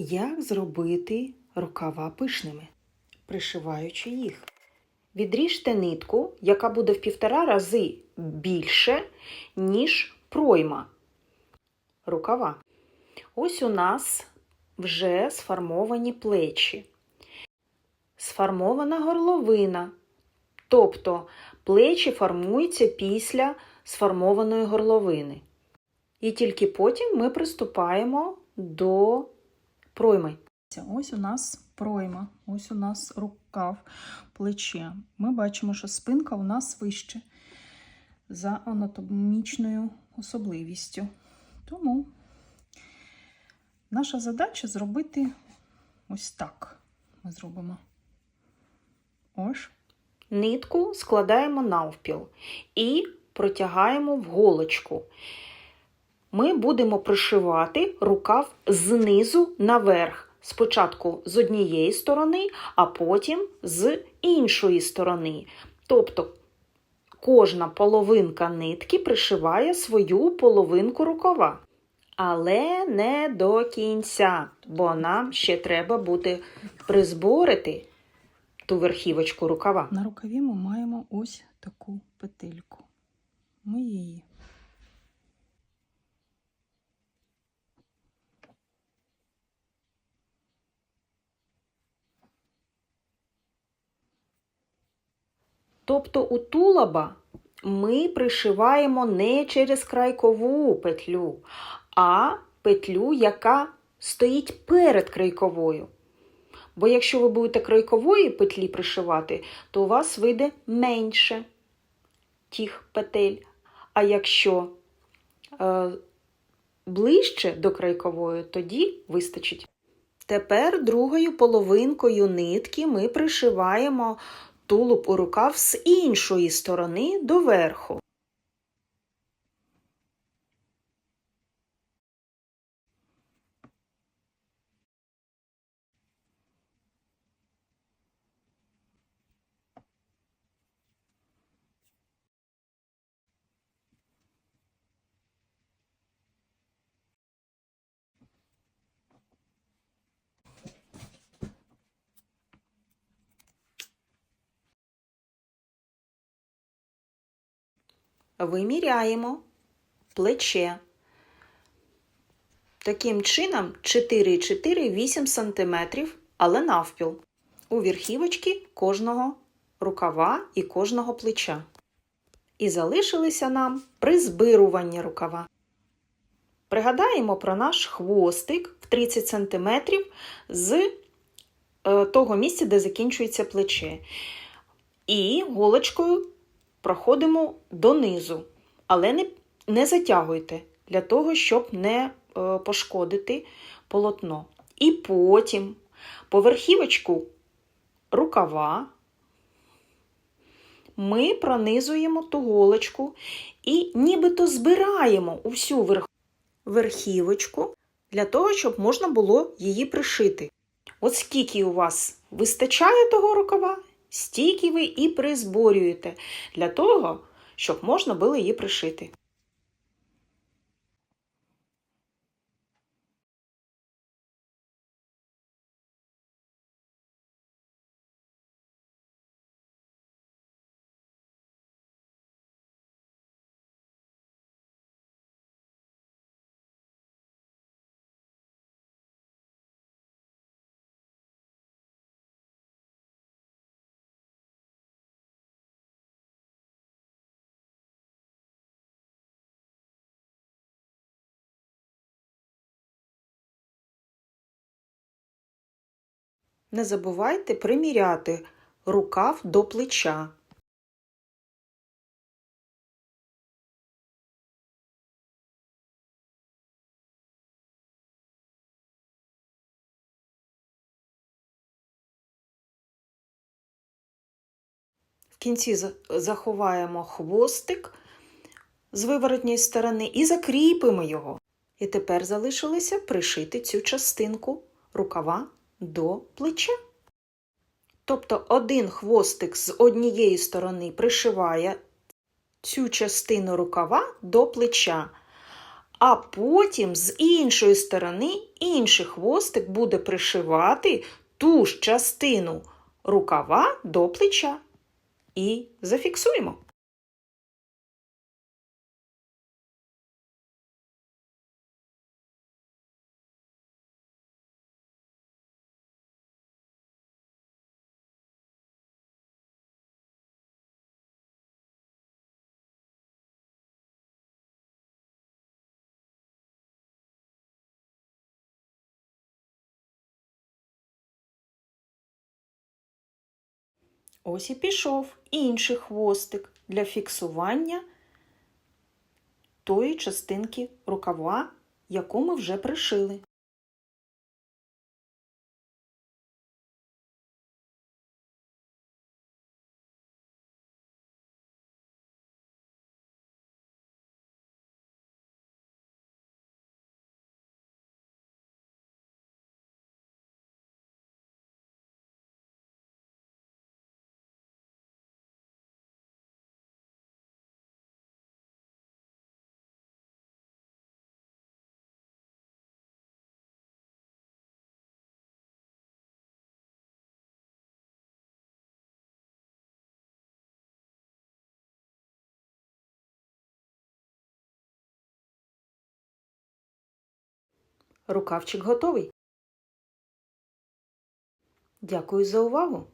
Як зробити рукава пишними, пришиваючи їх? Відріжте нитку, яка буде в півтора рази більше, ніж пройма рукава. Ось у нас вже сформовані плечі, сформована горловина. Тобто плечі формуються після сформованої горловини. І тільки потім ми приступаємо до пройми. Ось у нас пройма, ось у нас рукав, плече. Ми бачимо, що спинка у нас вище за анатомічною особливістю. Тому наша задача зробити ось так. Ми зробимо. Ось. Нитку складаємо навпіл і протягаємо в голочку. Ми будемо пришивати рукав знизу наверх. Спочатку з однієї сторони, а потім з іншої сторони. Тобто кожна половинка нитки пришиває свою половинку рукава. Але не до кінця, бо нам ще треба буде призборити ту верхівочку рукава. На рукаві ми маємо ось таку петельку. Ми її Тобто у тулаба ми пришиваємо не через крайкову петлю, а петлю, яка стоїть перед крайковою. Бо якщо ви будете крайкової петлі пришивати, то у вас вийде менше тих петель. А якщо е, ближче до крайкової, тоді вистачить. Тепер другою половинкою нитки ми пришиваємо тулуб у рукав з іншої сторони до Виміряємо плече. Таким чином 4,4-8 см, але навпіл. У верхівочки кожного рукава і кожного плеча. І залишилися нам призбирування рукава. Пригадаємо про наш хвостик в 30 см з е, того місця, де закінчується плече. І голочкою проходимо донизу, але не, не затягуйте для того, щоб не е, пошкодити полотно. І потім по верхівочку рукава ми пронизуємо ту голочку і нібито збираємо усю верх... верхівочку для того, щоб можна було її пришити. От скільки у вас вистачає того рукава, стільки ви і призборюєте для того, щоб можна було її пришити. Не забувайте приміряти рукав до плеча. В кінці заховаємо хвостик з виворотньої сторони і закріпимо його. І тепер залишилося пришити цю частинку рукава до плеча. Тобто один хвостик з однієї сторони пришиває цю частину рукава до плеча, а потім з іншої сторони інший хвостик буде пришивати ту ж частину рукава до плеча. І зафіксуємо. Ось і пішов інший хвостик для фіксування тої частинки рукава, яку ми вже пришили. Рукавчик готовий. Дякую за увагу!